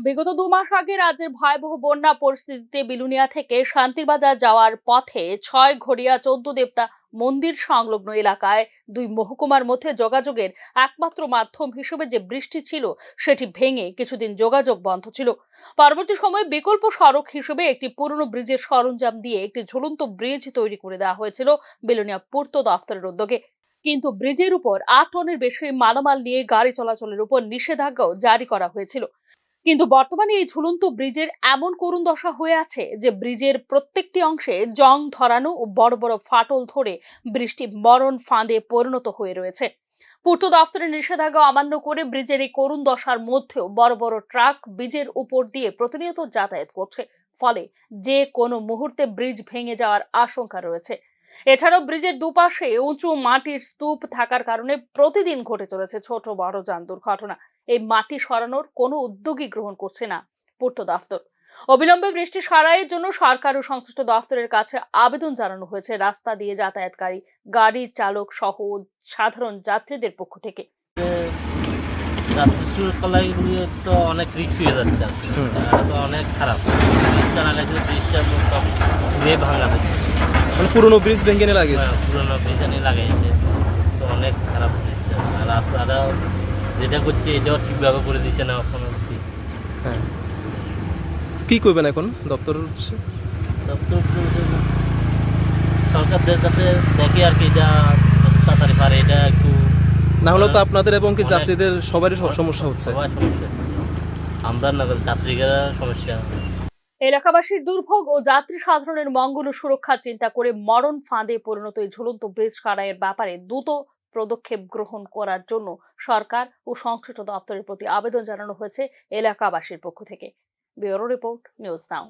বিগত দু মাস আগে রাজ্যের ভয়াবহ বন্যা পরিস্থিতিতে বিলুনিয়া থেকে শান্তিরবাজার যাওয়ার পথে ছয় ঘড়িয়া চোদ্দ দেবতা মন্দির সংলগ্ন এলাকায় দুই মহকুমার মধ্যে যোগাযোগের একমাত্র মাধ্যম হিসেবে যে বৃষ্টি ছিল, সেটি ভেঙে কিছুদিন যোগাযোগ বন্ধ ছিল। পরবর্তী সময়ে বিকল্প সড়ক হিসেবে একটি পুরনো ব্রিজের সরঞ্জাম দিয়ে একটি ঝুলন্ত ব্রিজ তৈরি করে দেওয়া হয়েছিল বিলুনিয়া পূর্ত দফতরের উদ্যোগে। কিন্তু ব্রিজের উপর আট টনের বেশি মালামাল নিয়ে গাড়ি চলাচলের উপর নিষেধাজ্ঞাও জারি করা হয়েছিল। কিন্তু বর্তমানে এই ঝুলন্ত ব্রিজের এমন করুণ দশা হয়ে আছে যে ব্রিজের প্রত্যেকটি অংশে জং ধরানো ও বড় বড় ফাটল ধরে বৃষ্টি মরণ ফাঁদে পরিণত হয়ে রয়েছে। পূর্ত দফতরের নিষেধাজ্ঞা অমান্য করে ব্রিজের এই করুণ দশার মধ্যেও বড় বড় ট্রাক ব্রিজের উপর দিয়ে প্রতিনিয়ত যাতায়াত করছে। ফলে যে কোনো মুহূর্তে ব্রিজ ভেঙে যাওয়ার আশঙ্কা রয়েছে। এছাড়াও ব্রিজের দুপাশে উঁচু মাটির স্তূপ থাকার কারণে প্রতিদিন ঘটে চলেছে ছোট বড় যান দুর্ঘটনা। এই মাটি সরানোর কোনো উদ্যোগই গ্রহণ করছে না পূর্ত দফতর। অবিলম্বে বৃষ্টি সারাইয়ের জন্য সরকার ও সংশ্লিষ্ট দফতরের কাছে আবেদন জানানো হয়েছে রাস্তা দিয়ে যাতায়াতকারী গাড়ির চালক সহ সাধারণ যাত্রীদের পক্ষ থেকে। তো অনেক রিক্স হয়ে যাচ্ছে। অনেক খারাপ। ব্রিজটা না ব্রিজটা ভাঙা মানে পুরোনো ব্রিজ ভেঙে নিয়ে লাগিয়েছে? হ্যাঁ, পুরোনো ব্রিজানি লাগাইছে তো অনেক খারাপ আর রাস্তাটা যেটা করছে এটাও ঠিকভাবে করে দিচ্ছে না এখন অব্দি হ্যাঁ। কি করবেন এখন দপ্তর দপ্তর বলতে সরকার যাতে দেখে আর কি এটা তাড়াতাড়ি পারে এটা একটু না হলেও তো আপনাদের এবং কি যাত্রীদের সবারই সমস্যা হচ্ছে। সমস্যা। আমরা না যাত্রীরা সমস্যা। এলাকাবাসীর দুর্ভোগ ও যাত্রী সাধারণের মঙ্গল ও সুরক্ষা চিন্তা করে মরণ ফাঁদে পরিণত এই ঝুলন্ত ব্রিজ কারাইয়ের ব্যাপারে দ্রুত পদক্ষেপ গ্রহণ করার জন্য সরকার ও সংশ্লিষ্ট দপ্তরের প্রতি আবেদন জানানো হয়েছে এলাকাবাসীর পক্ষ থেকে। Bureau report, news now.